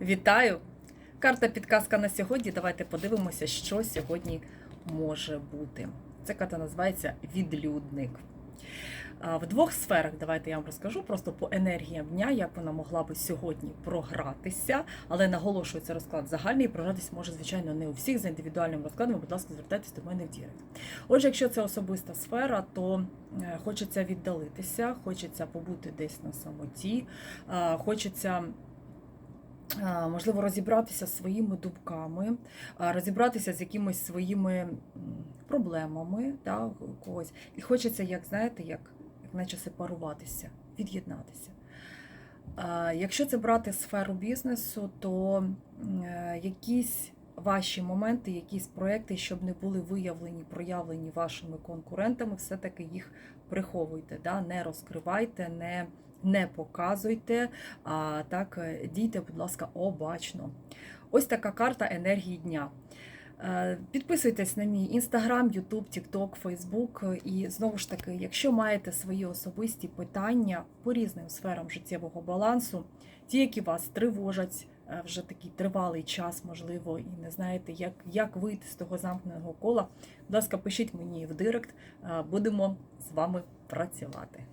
Вітаю! Карта підказка на сьогодні. Давайте подивимося, що сьогодні може бути. Ця карта називається відлюдник. В двох сферах давайте я вам розкажу просто по енергіям дня, як вона могла би сьогодні програтися, але наголошую, це розклад загальний. Програтись може, звичайно, не у всіх за індивідуальним розкладом. Будь ласка, звертайтесь до мене в Дірект. Отже, якщо це особиста сфера, то е, хочеться віддалитися, хочеться побути десь на самоті, е, хочеться. Можливо, розібратися з своїми думками, розібратися з якимись своїми проблемами да, когось. І хочеться, як знаєте, як, як наче сепаруватися, від'єднатися. Якщо це брати сферу бізнесу, то е, якісь ваші моменти, якісь проекти, щоб не були виявлені, проявлені вашими конкурентами, все-таки їх приховуйте, да? не розкривайте, не, не показуйте, а так е, дійте, будь ласка, обачно. Ось така карта енергії дня. Е, Підписуйтесь на мій інстаграм, Ютуб, Тікток, Фейсбук. І знову ж таки, якщо маєте свої особисті питання по різним сферам життєвого балансу, ті, які вас тривожать вже такий тривалий час, можливо, і не знаєте, як, як вийти з того замкненого кола, будь ласка, пишіть мені в директ, е, будемо з вами працювати.